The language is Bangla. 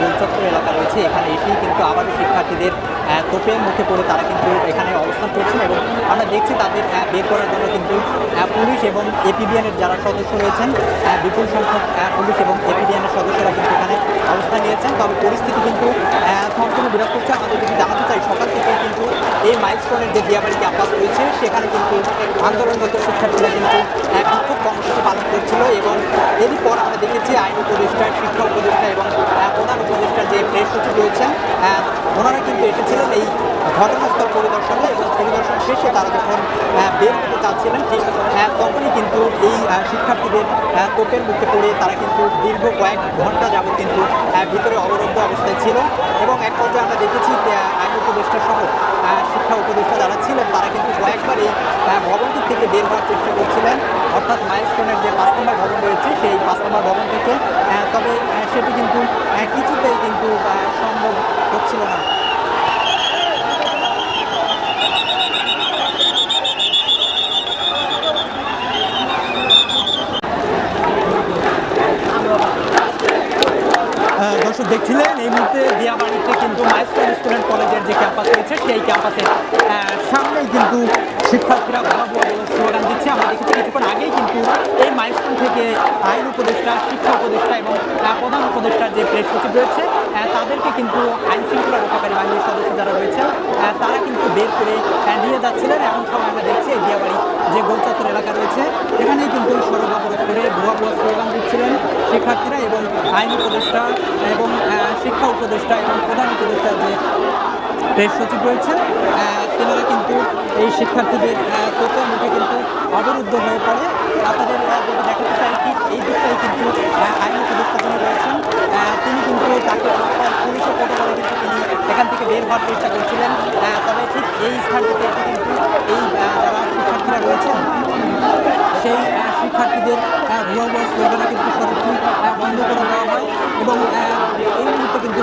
গোলচত্বর এলাকা রয়েছে। এখানে এসেই কিন্তু আবারও শিক্ষার্থীদের তোপের মুখে পড়ে তারা কিন্তু এখানে অবস্থান করছেন এবং আমরা দেখছি তাদের বের করার জন্য কিন্তু পুলিশ এবং এপিবিএনের যারা সদস্য রয়েছেন বিপুল সংখ্যক পুলিশ এবং এপিবিএনের সদস্যরা কিন্তু এখানে অবস্থান নিয়েছেন। তবে পরিস্থিতি কিন্তু থমথমে বিরাজ করছে আমাদের যদি জানাতে চাই, সকাল থেকে কিন্তু এই মাইলস্টোনের যে দিয়াবাড়ি ক্যাম্পাস রয়েছে, সেখানে কিন্তু আন্দোলনরত শিক্ষার্থীরা কিন্তু বিক্ষোভ কর্মসূচি পালন করছিল এবং এরই পর আমরা দেখেছি আইন উপদেষ্টা, শিক্ষা উপদেষ্টা এবং আহ, প্রধান উপদেষ্টা যে প্রেস সচিব রয়েছেন ওনারা কিন্তু এসেছিলেন এই ঘটনাস্থল পরিদর্শনে এবং পরিদর্শন শেষে তারা যখন বের হতে চাচ্ছিলেন, ঠিক তখনই কিন্তু এই শিক্ষার্থীদের কোপের মুখে পড়ে তারা কিন্তু দীর্ঘ কয়েক ঘণ্টা যাবত কিন্তু ভিতরে অবরুদ্ধ অবস্থায় ছিল এবং এক পর্যায়ে আমরা দেখেছি আইন উপদেষ্টা সহ শিক্ষা উপদেষ্টা যারা ছিলেন, তারা কিন্তু কয়েকবার এই ভবনটি থেকে বের হওয়ার চেষ্টা করছিলেন। অর্থাৎ মাইলস্টোনের যে পাঁচ নম্বর ভবন রয়েছে, সেই পাঁচ নম্বর ভবন থেকে তবে সেটি কিন্তু আহ, সম্ভব হচ্ছিল না। দর্শক দেখছিলেন এই মুহূর্তে দিয়াবাড়িতে কিন্তু মাইস্টোন স্টুডেন্ট কলেজের যে ক্যাম্পাস রয়েছে সেই ক্যাম্পাসের সামনেই কিন্তু শিক্ষার্থীরা বলে স্লোগান দিচ্ছে আমরা দেখেছি কিছুক্ষণ আগেই কিন্তু এই মাইস্টোন থেকে আইন উপদেষ্টা, শিক্ষা উপদেষ্টা এবং প্রধান উপদেষ্টার যে প্রেস সচিব রয়েছে তাদেরকে কিন্তু আইন শৃঙ্খলা রক্ষাকারী বাহিনীর সদস্য যারা রয়েছেন তারা কিন্তু বের করে নিয়ে যাচ্ছিলেন। এমন সময় আমরা দেখছি এই দিয়াবাড়ি যে গোলচত্বর এলাকা রয়েছে এখানেই কিন্তু সড়ক অবরোধ করে ভুয়া ভুয়া স্লোগান দিচ্ছিলেন শিক্ষার্থীরা এবং আইন উপদেষ্টা এবং শিক্ষা উপদেষ্টা এবং প্রধান উপদেষ্টা যে প্রেস সচিব রয়েছেন। তেনারা কিন্তু এই শিক্ষার্থীদের তোপের মুখে কিন্তু অবরুদ্ধ হয়ে পড়ে। আপনাদের দেখাতে চাই ঠিক এই দিকটাই কিন্তু আইন উপদেষ্টা রয়েছেন। তিনি কিন্তু তাকে পুলিশের প্রোটোকলে কিন্তু তিনি এখান থেকে বের হওয়ার চেষ্টা করছিলেন। তবে ঠিক এই স্থানটিতে কিন্তু এই যারা শিক্ষার্থীরা রয়েছেন, সেই শিক্ষার্থীদের ভুয়া ভুয়া কিন্তু সড়কটি বন্ধ করে দেওয়া হয়। এবং এই মুহূর্তে কিন্তু